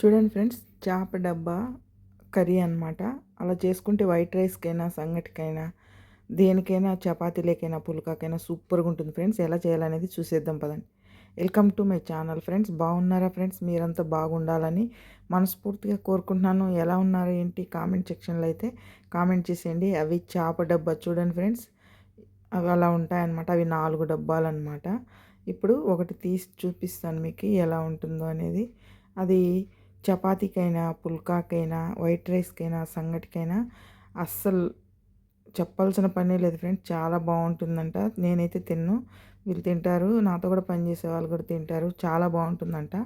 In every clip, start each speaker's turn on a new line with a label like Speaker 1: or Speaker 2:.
Speaker 1: చూడండి ఫ్రెండ్స్ చేప డబ్బా కర్రీ అనమాట అలా చేసుకుంటే వైట్ రైస్కైనా సంగటికైనా దేనికైనా చపాతీలకైనా పుల్కాకైనా సూపర్గా ఉంటుంది ఫ్రెండ్స్. ఎలా చేయాలనేది చూసేద్దాం పదండి. Welcome to my channel friends. బాగున్నారా ఫ్రెండ్స్? మీరంతా బాగుండాలని మనస్ఫూర్తిగా కోరుకుంటున్నాను. ఎలా ఉన్నారు ఏంటి? కామెంట్ సెక్షన్లో అయితే కామెంట్ చేసేయండి. అవి చేప డబ్బా చూడండి ఫ్రెండ్స్. అవి అలా ఉంటాయన్నమాట. అవి నాలుగు డబ్బాలు అనమాట ఇప్పుడు ఒకటి తీసి చూపిస్తాను మీకు ఎలా ఉంటుందో అనేది. అది చపాతీకైనా పుల్కాకైనా వైట్ రైస్కైనా సంగటికైనా అస్సలు చెప్పాల్సిన పనే లేదు ఫ్రెండ్స్. చాలా బాగుంటుందంట. నేనైతే తిన్ను. వీళ్ళు తింటారు. నాతో కూడా పనిచేసే వాళ్ళు కూడా తింటారు. చాలా బాగుంటుందంట.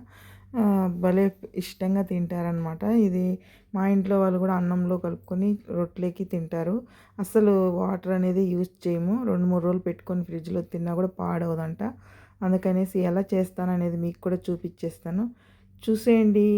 Speaker 1: భలే ఇష్టంగా తింటారనమాట ఇది మా ఇంట్లో వాళ్ళు కూడా అన్నంలో కలుపుకొని రొట్టెలకి తింటారు. అసలు వాటర్ అనేది యూజ్ చేయము. రెండు మూడు రోజులు పెట్టుకొని ఫ్రిడ్జ్లో తిన్నా కూడా పాడవదంట. అందుకనేసి ఎలా చేస్తాననేది మీకు కూడా చూపించేస్తాను చూసేయండి.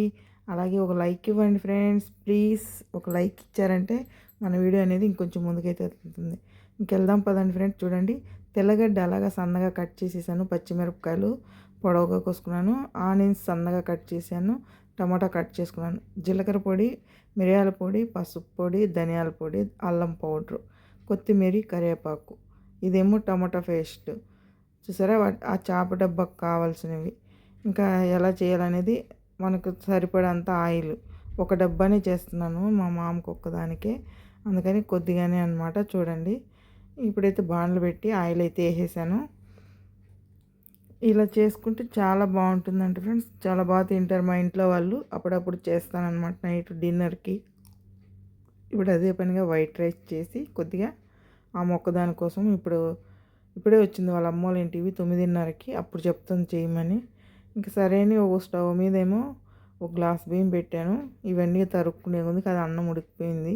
Speaker 1: అలాగే ఒక లైక్ ఇవ్వండి ఫ్రెండ్స్. ప్లీజ్ ఒక లైక్ ఇచ్చారంటే మన వీడియో అనేది ఇంకొంచెం ముందుకైతే వెళ్తుంది. ఇంకెళ్దాం పదండి ఫ్రెండ్స్. చూడండి తెల్లగడ్డ అలాగా సన్నగా కట్ చేసేసాను. పచ్చిమిరపకాయలు పొడవుగా కోసుకున్నాను. ఆనియన్స్ సన్నగా కట్ చేశాను టమాటా కట్ చేసుకున్నాను. జీలకర్ర పొడి మిరియాల పొడి పసుపు పొడి ధనియాల పొడి అల్లం పౌడరు కొత్తిమీర కరివేపాకు. ఇదేమో టమాటా పేస్ట్. చూసారా? ఆ చేప డబ్బాకు కావాల్సినవి. ఇంకా ఎలా చేయాలనేది మనకు సరిపడంత ఆయిల్. ఒక డబ్బానే చేస్తున్నాను మా మామకు ఒక్కదానికే. అందుకని కొద్దిగానే అనమాట చూడండి. ఇప్పుడైతే బాండ్లు పెట్టి ఆయిల్ అయితే వేసేసాను. ఇలా చేసుకుంటే చాలా బాగుంటుందంట ఫ్రెండ్స్. చాలా బాగా తింటారు మా ఇంట్లో వాళ్ళు. అప్పుడప్పుడు చేస్తానన్నమాట నైట్ డిన్నర్కి. ఇప్పుడు అదే పనిగా వైట్ రైస్ చేసి కొద్దిగా ఆ మొక్కదాని కోసం ఇప్పుడు ఇప్పుడే వచ్చింది వాళ్ళ అమ్మ వాళ్ళ ఇంటివి తొమ్మిదిన్నరకి. అప్పుడు చెప్తాను చేయమని. ఇంకా సరే అని ఒక స్టవ్ మీదేమో ఒక గ్లాస్ బియ్యం పెట్టాను. ఇవన్నీ తరుక్కునే ఉంది అది అన్నం ఉడికిపోయింది.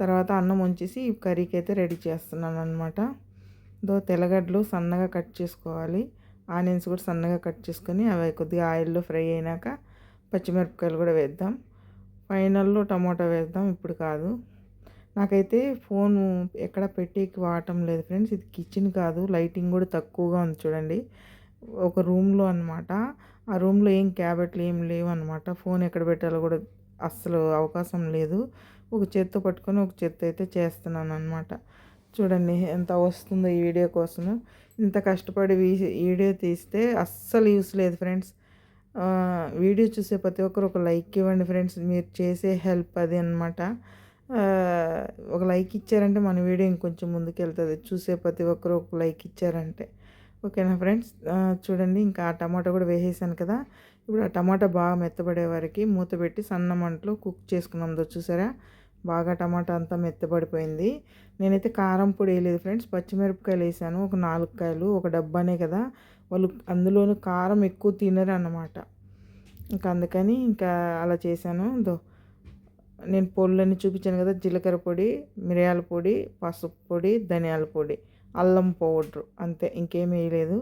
Speaker 1: తర్వాత అన్నం ఉంచేసి కర్రీకి అయితే రెడీ చేస్తున్నాను అనమాట దో తెల్లగడ్డలు సన్నగా కట్ చేసుకోవాలి. ఆనియన్స్ కూడా సన్నగా కట్ చేసుకొని అవి కొద్దిగా ఆయిల్లో ఫ్రై అయినాక పచ్చిమిరపకాయలు కూడా వేద్దాం. ఫైనల్లో టమాటా వేద్దాం. ఇప్పుడు కాదు. నాకైతే ఫోన్ ఎక్కడ పెట్టి వాడటం లేదు ఫ్రెండ్స్. ఇది కిచెన్ కాదు. లైటింగ్ కూడా తక్కువగా ఉంది చూడండి. ఒక రూమ్లో అనమాట ఆ రూమ్లో ఏం క్యాబెట్లు ఏం లేవు అనమాట ఫోన్ ఎక్కడ పెట్టాలో కూడా అస్సలు అవకాశం లేదు. ఒక చేత్తో పట్టుకొని ఒక చేత్తో అయితే చేస్తున్నాను అనమాట చూడండి ఎంత వస్తుందో ఈ వీడియో కోసం ఇంత కష్టపడి వీడియో తీస్తే అస్సలు యూస్ లేదు ఫ్రెండ్స్. వీడియో చూసే ప్రతి ఒక్కరు ఒక లైక్ ఇవ్వండి ఫ్రెండ్స్. మీరు చేసే హెల్ప్ అది అనమాట ఒక లైక్ ఇచ్చారంటే మన వీడియో ఇంకొంచెం ముందుకు వెళ్తుంది చూసే ప్రతి ఒక్కరు ఒక లైక్ ఇచ్చారంటే. ఓకేనా ఫ్రెండ్స్? చూడండి ఇంకా ఆ టమాటా కూడా వేసేసాను కదా. ఇప్పుడు ఆ టమాటా బాగా మెత్తబడే వరకు మూత పెట్టి సన్న మంటలో కుక్ చేసుకున్నాం. చూసారా? బాగా టమాటా అంతా మెత్తబడిపోయింది. నేనైతే కారం పొడి వేయలేదు ఫ్రెండ్స్. పచ్చిమిరపకాయలు వేసాను. ఒక నాలుగు కాయలు ఒక డబ్బానే కదా. వాళ్ళు అందులోనూ కారం ఎక్కువ తినరు అన్నమాట ఇంకా అందుకని ఇంకా అలా చేశాను. దో నేను పొళ్ళని చూపించాను కదా జీలకర్ర పొడి మిరియాల పొడి పసుపు పొడి ధనియాల పొడి. అల్లం పౌడర్ అంతే ఇంకేం వేయలేదు.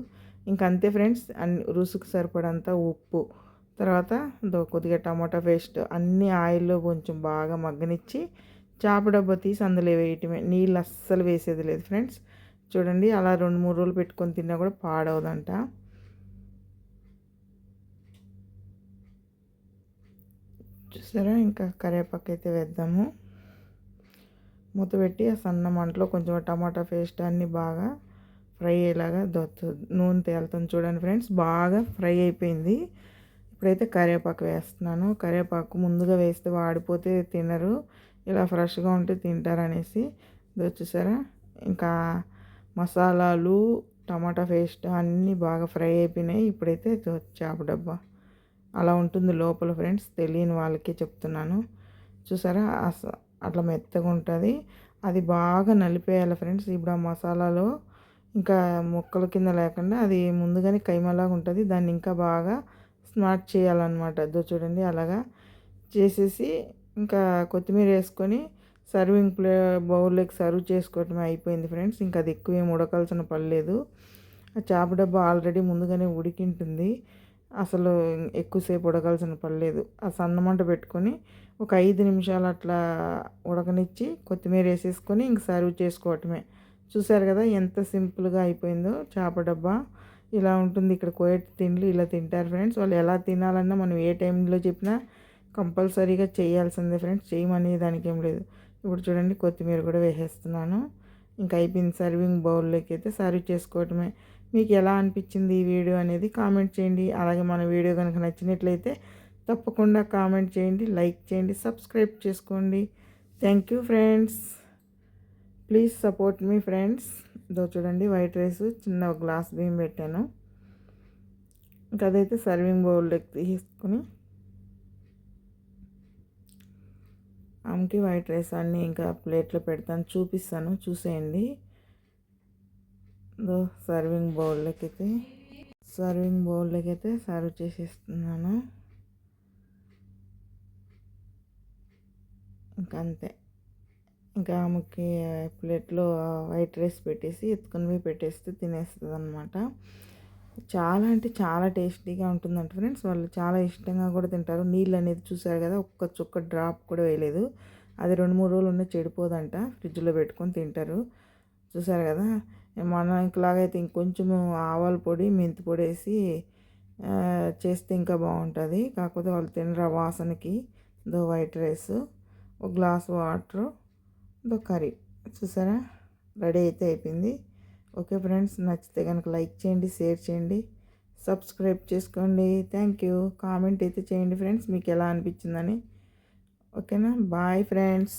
Speaker 1: ఇంకంతే అంతే ఫ్రెండ్స్ అన్ని రుసుకు సరిపడంత ఉప్పు. తర్వాత కొద్దిగా టమాటా పేస్ట్ అన్ని ఆయిల్లో కొంచెం బాగా మగ్గనిచ్చి చేప డబ్బా తీసి అందులో వేయటమే. నీళ్ళు అస్సలు వేసేది లేదు ఫ్రెండ్స్. చూడండి అలా రెండు మూడు రోజులు పెట్టుకొని తిన్నా కూడా పాడవదంట. చూసారా? ఇంకా కరివేపాకు అయితే వేద్దాము. మూత పెట్టి ఆ సన్న మంటలో కొంచెం టమాటా పేస్ట్ అన్నీ బాగా ఫ్రై అయ్యేలాగా నూనె తేలుతుంది చూడండి ఫ్రెండ్స్ బాగా ఫ్రై అయిపోయింది. ఇప్పుడైతే కరివేపాకు వేస్తున్నాను. కరివేపాకు ముందుగా వేస్తే వాడిపోతే తినరు. ఇలా ఫ్రెష్గా ఉంటే తింటారనేసి. చూసారా? ఇంకా మసాలాలు టమాటా పేస్ట్ అన్నీ బాగా ఫ్రై అయిపోయినాయి. ఇప్పుడైతే చేప డబ్బా. అలా ఉంటుంది లోపల ఫ్రెండ్స్ తెలియని వాళ్ళకే చెప్తున్నాను. చూసారా? అట్లా మెత్తగా ఉంటుంది. అది బాగా నలిపేయాలి ఫ్రెండ్స్. ఇప్పుడు ఆ మసాలాలో ఇంకా ముక్కల కింద లేకుండా అది ముందుగానే కైమలాగా ఉంటుంది. దాన్ని ఇంకా బాగా స్మార్ట్ చేయాలన్నమాట. అదో చూడండి అలాగా చేసేసి ఇంకా కొత్తిమీర వేసుకొని సర్వింగ్ ప్లే బౌల్లోకి సర్వ్ చేసుకోవటమే అయిపోయింది ఫ్రెండ్స్. ఇంకా అది ఎక్కువ ఏం ఉడకాల్సిన పర్లేదు ఆ చేప డబ్బా ఆల్రెడీ ముందుగానే ఉడికింటుంది. అసలు ఎక్కువసేపు ఉడకాల్సిన పర్లేదు ఆ సన్నమంట పెట్టుకొని ఒక ఐదు నిమిషాలు అట్లా ఉడకనిచ్చి కొత్తిమీర వేసేసుకొని ఇంక సర్వ్ చేసుకోవటమే. చూసారు కదా ఎంత సింపుల్గా అయిపోయిందో చేప డబ్బా. ఇలా ఉంటుంది ఇక్కడ కోయట్ తిండ్లు ఇలా తింటారు ఫ్రెండ్స్. వాళ్ళు ఎలా తినాలన్నా మనం ఏ టైంలో చెప్పినా కంపల్సరీగా చేయాల్సిందే ఫ్రెండ్స్. చేయమనే దానికి ఏం లేదు. ఇప్పుడు చూడండి కొత్తిమీర కూడా వేసేస్తున్నాను. ఇంకా అయిపోయింది సర్వింగ్ బౌల్లోకి అయితే సర్వ్ చేసుకోవటమే. మీకు ఎలా అనిపించింది ఈ వీడియో అనేది కామెంట్ చేయండి. అలాగే మన వీడియో కనుక నచ్చినట్లయితే తప్పకుండా కామెంట్ చేయండి లైక్ చేయండి సబ్స్క్రైబ్ చేసుకోండి. Thank you friends. Please support me friends. ఇదో చూడండి వైట్ రైస్ చిన్న గ్లాస్ బియ్యం పెట్టాను. ఇంకా అదైతే సర్వింగ్ బౌల్లోకి తీసుకుని ఆమెకి వైట్ రైస్ అన్నీ ఇంకా ప్లేట్లో పెడతాను చూపిస్తాను చూసేయండి. దో సర్వింగ్ బౌల్లోకి అయితే సర్వింగ్ బౌల్లోకైతే సర్వ్ చేసేస్తున్నాను. ఇంకా అంతే. ఇంకా ఆమెకి ప్లేట్లో వైట్ రైస్ పెట్టేసి ఎత్తుకొని పోయి పెట్టేస్తే తినేస్తుంది అనమాట చాలా అంటే చాలా టేస్టీగా ఉంటుందంట ఫ్రెండ్స్. వాళ్ళు చాలా ఇష్టంగా కూడా తింటారు. నీళ్ళు అనేది చూసారు కదా ఒక్క చుక్క డ్రాప్ కూడా వేయలేదు. అది రెండు మూడు రోజులు ఉన్న చెడిపోదంట. ఫ్రిడ్జ్లో పెట్టుకొని తింటారు. చూసారు కదా? మన ఇంకలాగైతే ఇంకొంచెము ఆవాల పొడి మెంతి పొడి వేసి చేస్తే ఇంకా బాగుంటుంది. కాకపోతే వాళ్ళు తినరా వాసనకి. దో వైట్ రైస్ ఒక గ్లాస్ వాటర్ దో కర్రీ. చూసారా? రెడీ అయితే అయిపోయింది. ఓకే ఫ్రెండ్స్ నచ్చితే కనుక లైక్ చేయండి షేర్ చేయండి సబ్స్క్రైబ్ చేసుకోండి. Thank you. కామెంట్ అయితే చేయండి ఫ్రెండ్స్ మీకు ఎలా అనిపించిందని. ఓకేనా? Bye friends.